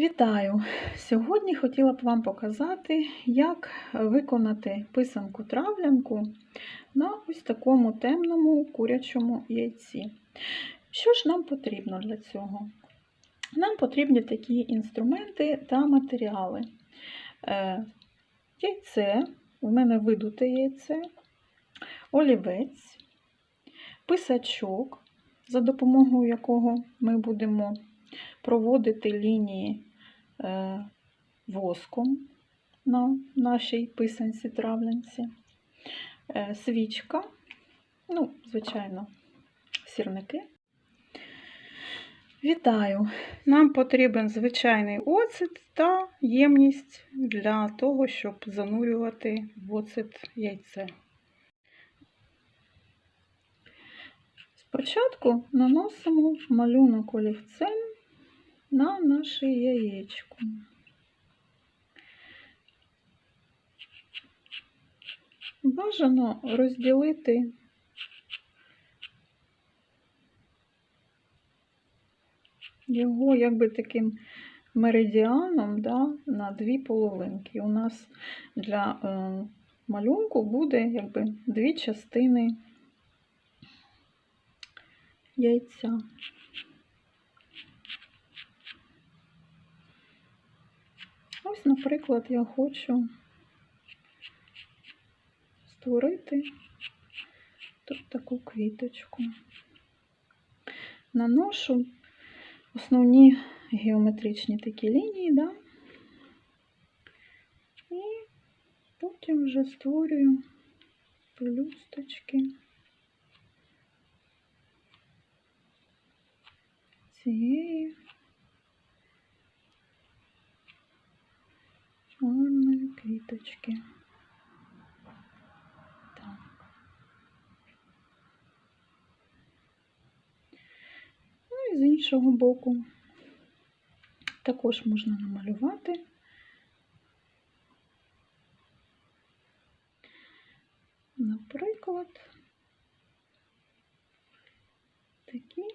Вітаю! Сьогодні хотіла б вам показати, як виконати писанку травлянку на ось такому темному курячому яйці. Що ж нам потрібно для цього? Нам потрібні такі інструменти та матеріали. Е, Яйце, у мене видуте яйце, олівець, писачок, за допомогою якого ми будемо проводити лінії воском на нашій писанці травленці, е, свічка, ну, звичайно, сірники. Вітаю! Нам потрібен звичайний оцет та ємність для того, щоб занурювати в оцет яйце. Спочатку наносимо малюнок олівцем на наше яєчко. Бажано розділити його якби таким меридіаном да, на дві половинки. У нас для е, малюнку буде якби дві частини яйця. Ось, наприклад, я хочу створити тут таку квіточку. Наношу основні геометричні такі лінії, да? і потім вже створюю пелюсточки цієї гарної квіточки. Ну і з іншого боку також можна намалювати. Наприклад, такі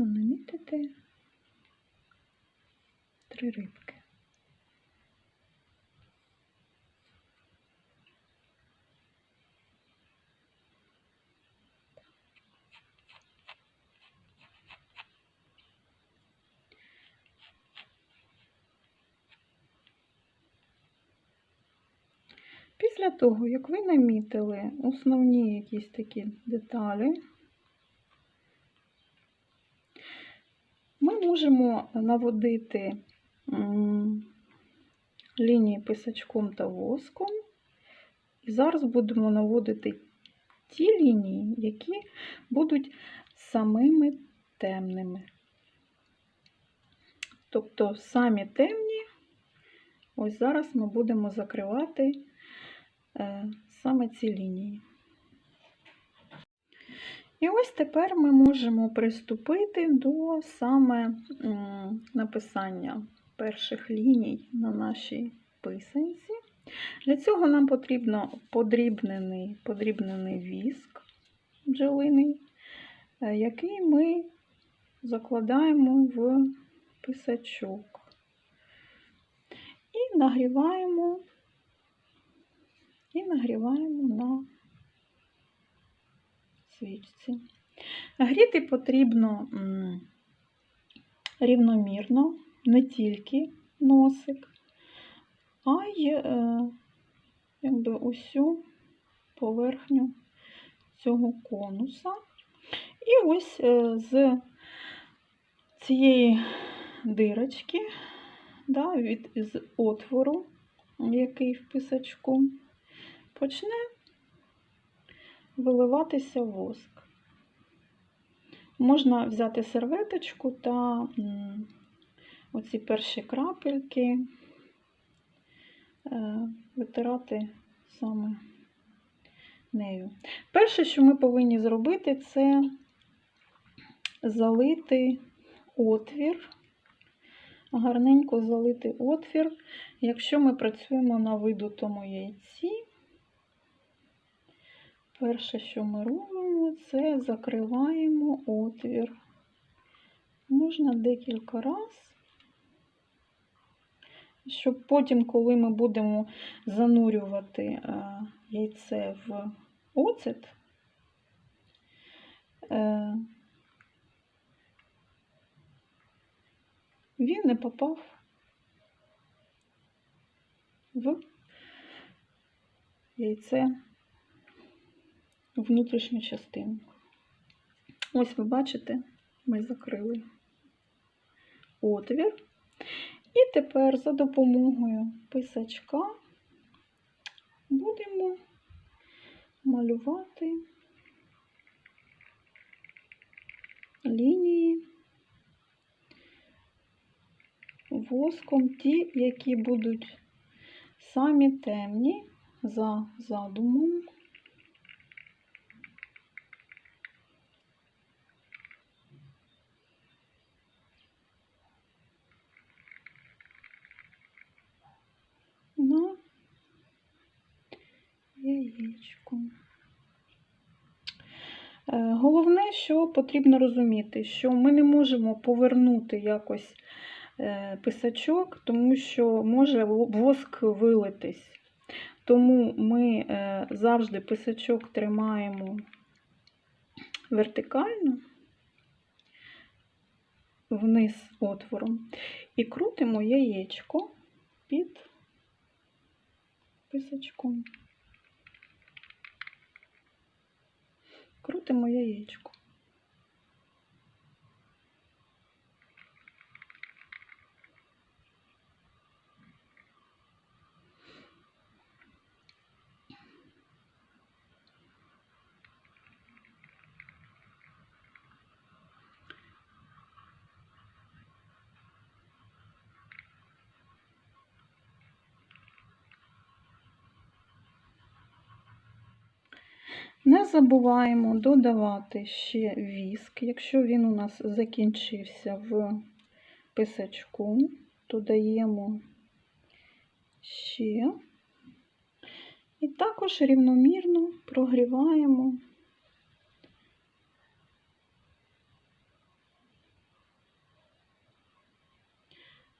можна намітити три рибки. Після того, як ви намітили основні якісь такі деталі, ми можемо наводити лінії писачком та воском. І зараз будемо наводити ті лінії, які будуть самими темними. Тобто самі темні, ось зараз ми будемо закривати е, саме ці лінії. І ось тепер ми можемо приступити до саме написання перших ліній на нашій писанці. Для цього нам потрібно подрібнений, подрібнений віск бджолиний, е, який ми закладаємо в писачок і нагріваємо, і нагріваємо на свічці. Гріти потрібно рівномірно, не тільки носик, а й е, якби усю поверхню цього конуса. І ось е, з цієї дирочки, да, від, з отвору, який в писачку, почне виливатися воск. Можна взяти серветочку та оці перші крапельки е, витирати саме нею. Перше, що ми повинні зробити, це залити отвір, гарненько залити отвір, якщо ми працюємо на видутому яйці, Перше, що ми робимо, це закриваємо отвір. Можна декілька разів, щоб потім, коли ми будемо занурювати е, яйце в оцет, е, він не попав в яйце внутрішню частину. Ось ви бачите, ми закрили отвір. І тепер за допомогою писачка будемо малювати лінії воском ті, які будуть самі темні за задумом. на яєчко. Е, Головне, що потрібно розуміти, що ми не можемо повернути якось е, писачок, тому що може воск вилитись. Тому ми е, завжди писачок тримаємо вертикально вниз отвором і крутимо яєчко під писачком. Крутимо яєчко. Не забуваємо додавати ще віск. Якщо він у нас закінчився в писачку, додаємо ще. І також рівномірно прогріваємо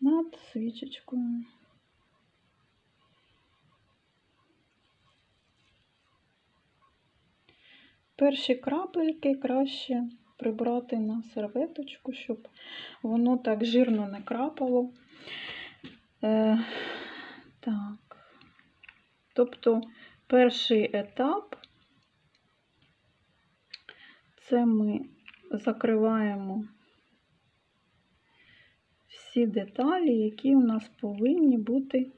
над свічечкою. Перші крапельки краще прибрати на серветочку, щоб воно так жирно не крапало. Е, Так, тобто перший етап це ми закриваємо всі деталі, які у нас повинні бути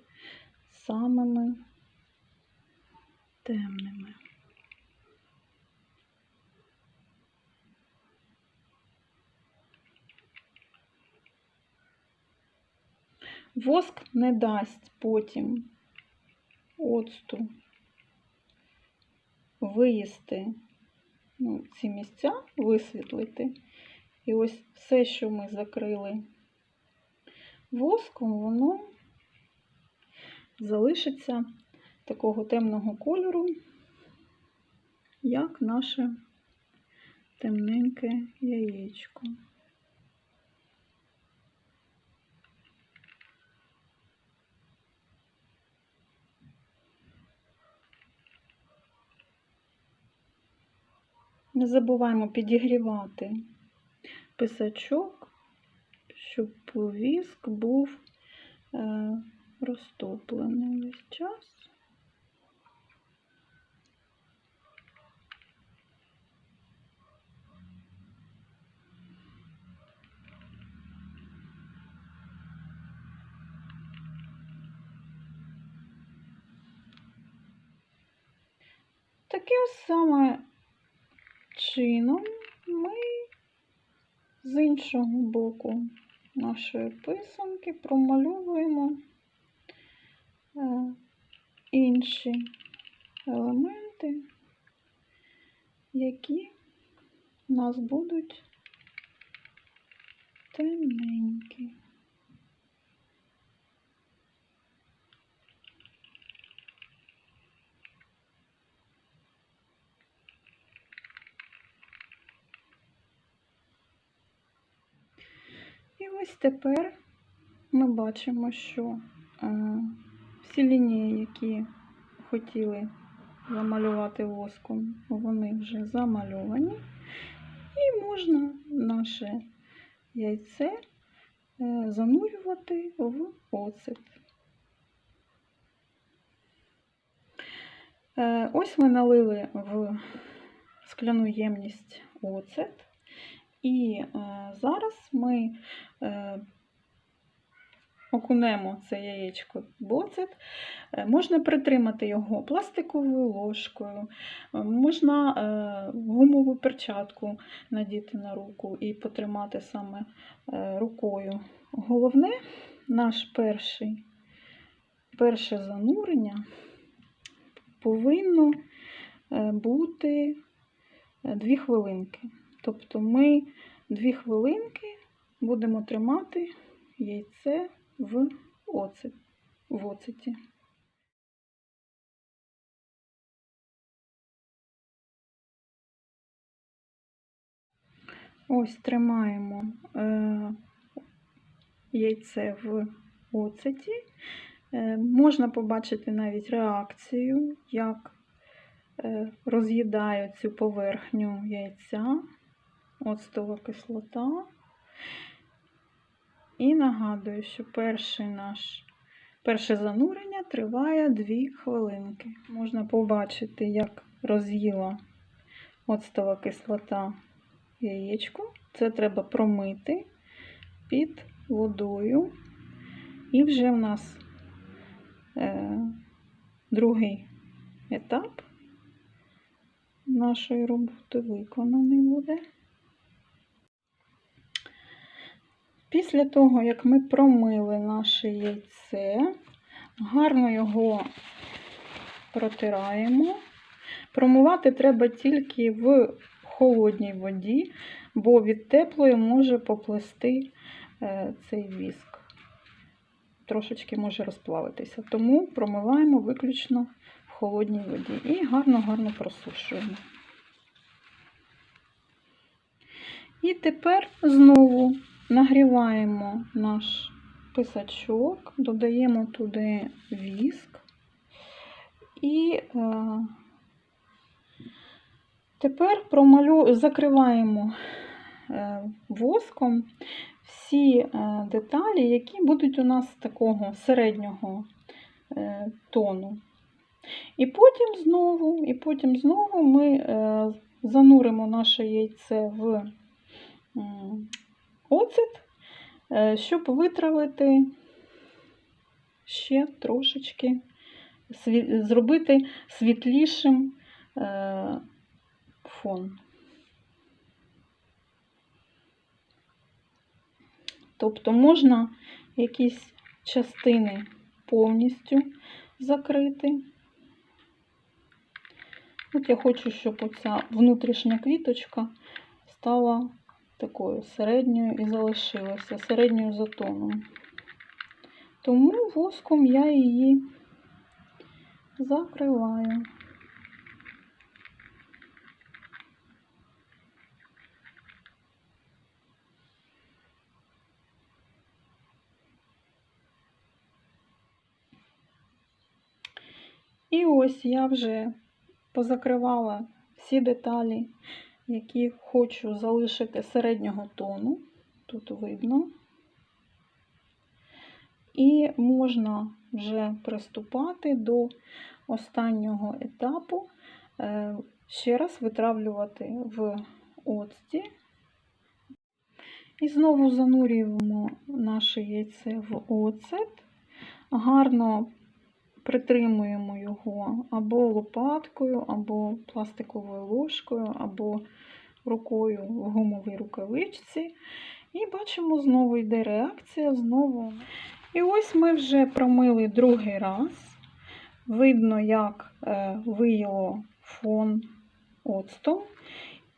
самими темними. Воск не дасть потім оцту виїсти ну, ці місця, висвітлити. І ось все, що ми закрили воском, воно залишиться такого темного кольору, як наше темненьке яєчко. Не забуваємо підігрівати писачок, щоб віск був е, розтоплений весь час. Таким саме чином ми з іншого боку нашої писанки промальовуємо е, інші елементи, які у нас будуть темненькі. Ось тепер ми бачимо, що е, всі лінії, які хотіли замалювати воском, вони вже замальовані. І можна наше яйце е, занурювати в оцет. Е, Ось ми налили в скляну ємність оцет. І е, зараз ми е, окунемо це яєчко в оцет. Е, Можна притримати його пластиковою ложкою, можна гумову перчатку надіти на руку і потримати саме рукою. Головне, наш перший, перше занурення повинно бути 2 хвилинки. Тобто ми 2 хвилинки будемо тримати яйце в оцет, в оцеті. Ось тримаємо е, яйце в оцеті. Е, можна побачити навіть реакцію, як е, роз'їдає цю поверхню яйця, оцтова кислота. І нагадую, що перший наш, перше занурення триває 2 хвилинки. Можна побачити, як роз'їла оцтова кислота яєчко. Це треба промити під водою. І вже в нас е, другий етап нашої роботи виконаний буде. Після того, як ми промили наше яйце, гарно його протираємо. Промивати треба тільки в холодній воді, бо від теплої може поплести е, цей віск. Трошечки може розплавитися. Тому промиваємо виключно в холодній воді і гарно-гарно просушуємо. І тепер знову нагріваємо наш писачок, додаємо туди віск і е, тепер промалю... закриваємо е, воском всі е, деталі, які будуть у нас такого середнього е, тону. І потім знову, і потім знову ми е, зануримо наше яйце в оцет, е, щоб витравити ще трошечки, зробити світлішим е, фон. Тобто можна якісь частини повністю закрити. От я хочу, щоб оця внутрішня квіточка стала такою середньою і залишилася середньою за тоном. Тому воском я її закриваю. І ось я вже позакривала всі деталі, які хочу залишити середнього тону. Тут видно. І можна вже приступати до останнього етапу, Е, ще раз витравлювати в оцті. І знову занурюємо наше яйце в оцет, гарно притримуємо його або лопаткою, або пластиковою ложкою, або рукою в гумовій рукавичці. І бачимо, знову йде реакція, знову. І ось ми вже промили другий раз. Видно, як е, виїло фон оцтом.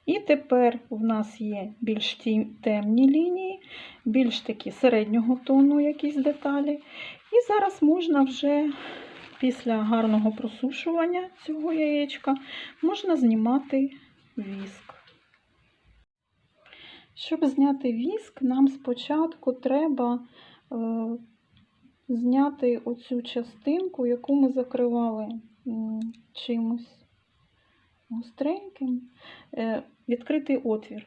І тепер в нас є більш темні лінії, більш такі середнього тону якісь деталі. І зараз можна вже після гарного просушування цього яєчка можна знімати віск. Щоб зняти віск, нам спочатку треба е, зняти оцю частинку, яку ми закривали чимось гостреньким, е, відкритий отвір.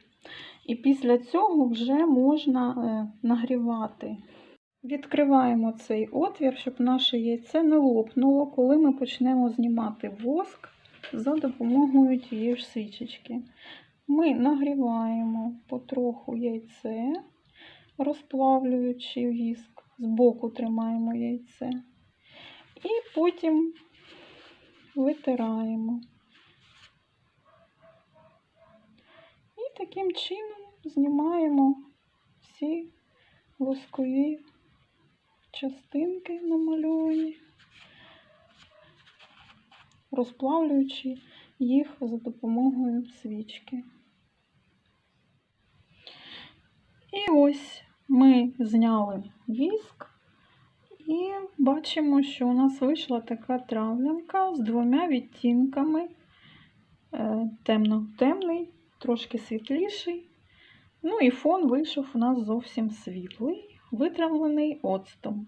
І після цього вже можна е, нагрівати. Відкриваємо цей отвір, щоб наше яйце не лопнуло, коли ми почнемо знімати воск за допомогою тієї ж свічечки. Ми нагріваємо потроху яйце, розплавлюючи віск, збоку тримаємо яйце. І потім витираємо. І таким чином знімаємо всі воскові частинки намальовані, розплавлюючи їх за допомогою свічки. І ось ми зняли віск і бачимо, що у нас вийшла така травлянка з двома відтінками. Е, Темно-темний, трошки світліший. Ну і фон вийшов у нас зовсім світлий, витравлений оцтом.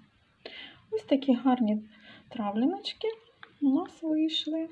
Ось такі гарні травляночки у нас вийшли.